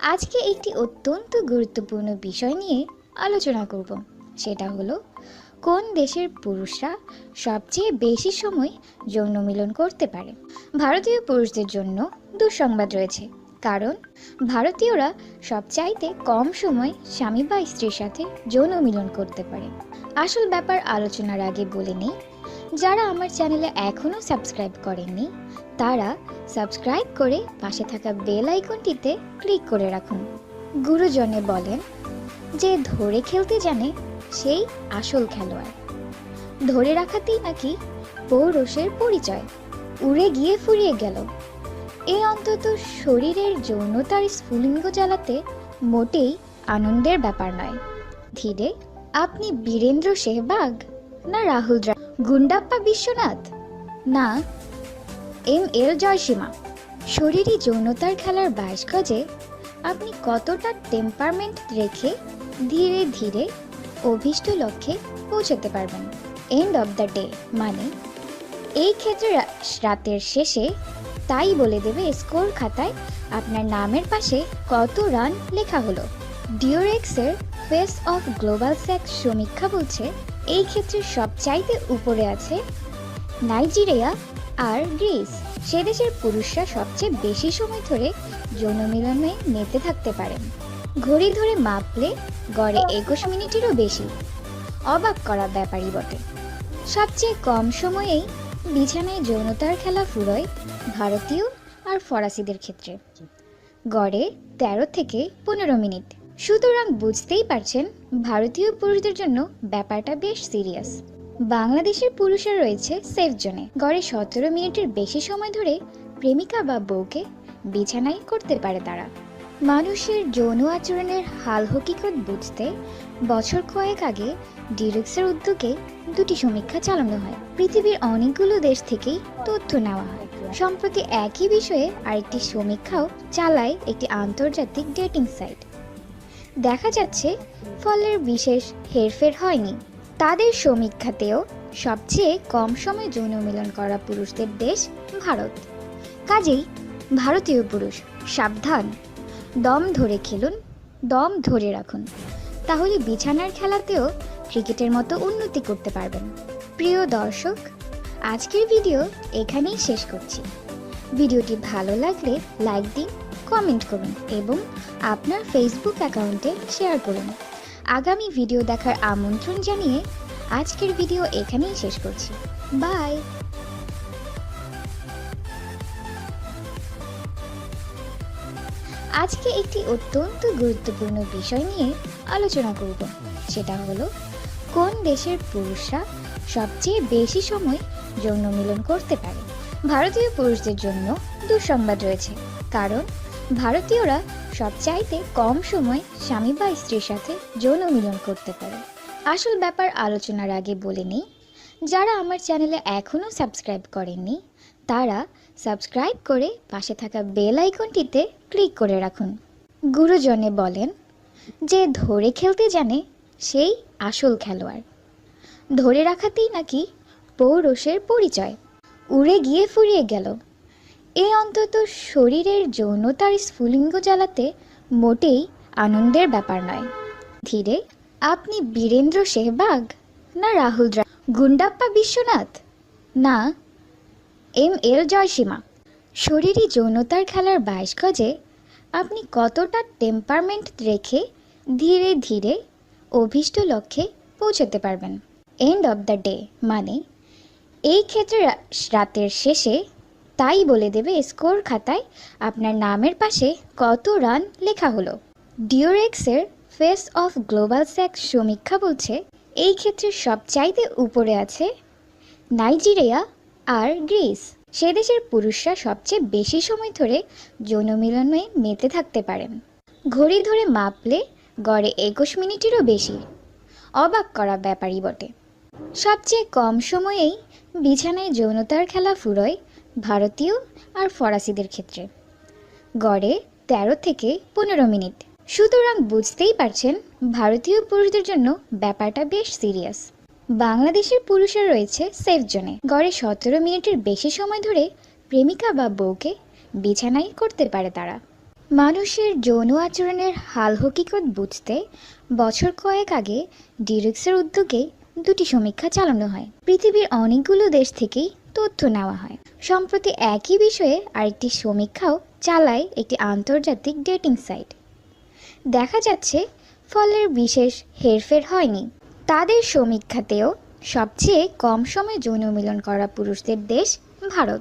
আজকে একটি অত্যন্ত গুরুত্বপূর্ণ বিষয় নিয়ে আলোচনা করব। সেটা হলো, কোন দেশের পুরুষরা সবচেয়ে বেশি সময় যৌন মিলন করতে পারে? ভারতীয় পুরুষদের জন্য দুঃসংবাদ রয়েছে। কারণ, ভারতীয়রা সবচাইতে কম সময় স্বামী বা স্ত্রীর সাথে যৌন মিলন করতে পারে। আসল ব্যাপার আলোচনার আগে বলে নিই যারা আমার চ্যানেলে এখনও সাবস্ক্রাইব করেননি, তারা সাবস্ক্রাইব করে পাশে থাকা বেল আইকনটিতে ক্লিক করে রাখুন। গুরুজনে বলেন, যে ধরে খেলতে জানে, সেই আসল খেলোয়াড়। ধরে রাখাতেই নাকি পৌরসের পরিচয়। উড়ে গিয়ে ফুরিয়ে গেল। এ অন্তত শরীরের যৌনতার স্ফুলিঙ্গ জ্বালাতে মোটেই আনন্দের ব্যাপার নয়। ধীরে, আপনি বীরেন্দ্র সেহবাগ না রাহুল গুন্ডাপ্পা বিশ্বনাথ? না, এম এল জয়সীমা। শরীরী যৌনতার খেলার বাইশ গজে, আপনি কতটা টেম্পারমেন্ট রেখে ধীরে ধীরে অভীষ্ট লক্ষ্যে পৌঁছতে পারবেন। এন্ড অফ দ্য ডে মানে এই ক্ষেত্রে রাতের শেষে তাই বলে দেবে স্কোর খাতায় আপনার নামের পাশে কত রান লেখা হলো। ডিওরেক্সের ফেস অফ গ্লোবাল সেক্স সমীক্ষা বলছে এই ক্ষেত্রে সবচাইতে উপরে আছে নাইজেরিয়া আর গ্রিস। সে দেশের পুরুষরা সবচেয়ে বেশি সময় ধরে যৌন মিলনে মেতে থাকতে পারেন ঘড়ি ধরে মাপলে গড়ে একুশ মিনিটেরও বেশি। অবাক করা ব্যাপারই বটে। সবচেয়ে কম সময়েই বিছানায় যৌনতার খেলা ফুরোয় ভারতীয় আর ফরাসিদের ক্ষেত্রে। গড়ে তেরো থেকে পনেরো মিনিট। সুতরাং বুঝতেই পারছেন, ভারতীয় পুরুষদের জন্য ব্যাপারটা বেশ সিরিয়াস বাংলাদেশের পুরুষরা রয়েছে সেফ জোনে গড়ে সতেরো মিনিটের বেশি সময় ধরে প্রেমিকা বা বউকে বিছানায় করতে পারে তারা। মানুষের যৌন আচরণের হাল হকিকত বুঝতে বছর কয়েক আগে ডিরেক্সের উদ্যোগে দুটি সমীক্ষা চালানো হয়। পৃথিবীর অনেকগুলো দেশ থেকেই তথ্য নেওয়া হয়। সম্প্রতি একই বিষয়ে আরেকটি সমীক্ষাও চালায় একটি আন্তর্জাতিক ডেটিং সাইট দেখা যাচ্ছে ফলের বিশেষ হেরফের হয়নি। তাদের সমীক্ষাতেও সবচেয়ে কম সময় যৌন মিলন করা পুরুষদের দেশ ভারত। কাজেই ভারতীয় পুরুষ সাবধান, দম ধরে খেলুন, দম ধরে রাখুন। তাহলে বিছানার খেলাতেও ক্রিকেটের মতো উন্নতি করতে পারবেন। প্রিয় দর্শক, আজকের ভিডিও এখানেই শেষ করছি। ভিডিওটি ভালো লাগলে লাইক দিন কমেন্ট করুন এবং আপনার ফেসবুক অ্যাকাউন্টে শেয়ার করুন। আগামী ভিডিও দেখার আমন্ত্রণ জানিয়ে আজকের ভিডিও এখানেই শেষ করছি। বাই আজকে একটি অত্যন্ত গুরুত্বপূর্ণ বিষয় নিয়ে আলোচনা করব। সেটা হলো, কোন দেশের পুরুষরা সবচেয়ে বেশি সময় যৌন মিলন করতে পারে? ভারতীয় পুরুষদের জন্য দুঃসংবাদ রয়েছে। কারণ ভারতীয়রা সবচাইতে কম সময় স্বামী বা স্ত্রীর সাথে যৌন মিলন করতে পারে। আসল ব্যাপার আলোচনার আগে বলে নিই, যারা আমার চ্যানেলে এখনও সাবস্ক্রাইব করেননি, তারা সাবস্ক্রাইব করে পাশে থাকা বেল আইকনটিতে ক্লিক করে রাখুন। গুরুজনে বলেন, যে ধরে খেলতে জানে, সেই আসল খেলোয়াড়। ধরে রাখাতেই নাকি পৌরসের পরিচয়। উড়ে গিয়ে ফুরিয়ে গেল। এ অন্তত শরীরের যৌনতার স্ফুলিঙ্গ জ্বালাতে মোটেই আনন্দের ব্যাপার নয়। ধীরে, আপনি বীরেন্দ্র সেহবাগ না রাহুল গুন্ডাপ্পা বিশ্বনাথ? না, এম এল জয়সীমা। শরীরী যৌনতার খেলার বাইশ গজে আপনি কতটা টেম্পারমেন্ট রেখে ধীরে ধীরে অভীষ্ট লক্ষ্যে পৌঁছতে পারবেন? এন্ড অফ দ্য ডে মানে এই ক্ষেত্রে রাতের শেষে তাই বলে দেবে স্কোর খাতায় আপনার নামের পাশে কত রান লেখা হলো। ডিওরেক্সের ফেস অফ গ্লোবাল সেক্স সমীক্ষা বলছে, এই ক্ষেত্রে সবচাইতে উপরে আছে নাইজেরিয়া আর গ্রিস। সে দেশের পুরুষরা সবচেয়ে বেশি সময় ধরে যৌন মিলনে মেতে থাকতে পারেন ঘড়ি ধরে মাপলে গড়ে একুশ মিনিটেরও বেশি। অবাক করা ব্যাপারই বটে। সবচেয়ে কম সময়েই বিছানায় যৌনতার খেলা ফুরোয় ভারতীয় আর ফরাসিদের ক্ষেত্রে। গড়ে তেরো থেকে পনেরো মিনিট। সুতরাং বুঝতেই পারছেন, ভারতীয় পুরুষদের জন্য ব্যাপারটা বেশ সিরিয়াস। বাংলাদেশের পুরুষরা রয়েছে সেফ জোনে। গড়ে সতেরো মিনিটের বেশি সময় ধরে প্রেমিকা বা বউকে বিছানায় করতে পারে তারা। মানুষের যৌন আচরণের হাল হকিকত বুঝতে বছর কয়েক আগে ডিরেক্সের উদ্যোগে দুটি সমীক্ষা চালানো হয়। পৃথিবীর অনেকগুলো দেশ থেকেই তথ্য নেওয়া হয়। সম্প্রতি একই বিষয়ে আরেকটি সমীক্ষাও চালায় একটি আন্তর্জাতিক ডেটিং সাইট। দেখা যাচ্ছে, ফলের বিশেষ হেরফের হয়নি। তাদের সমীক্ষাতেও সবচেয়ে কম সময়ে যৌন মিলন করা পুরুষদের দেশ ভারত।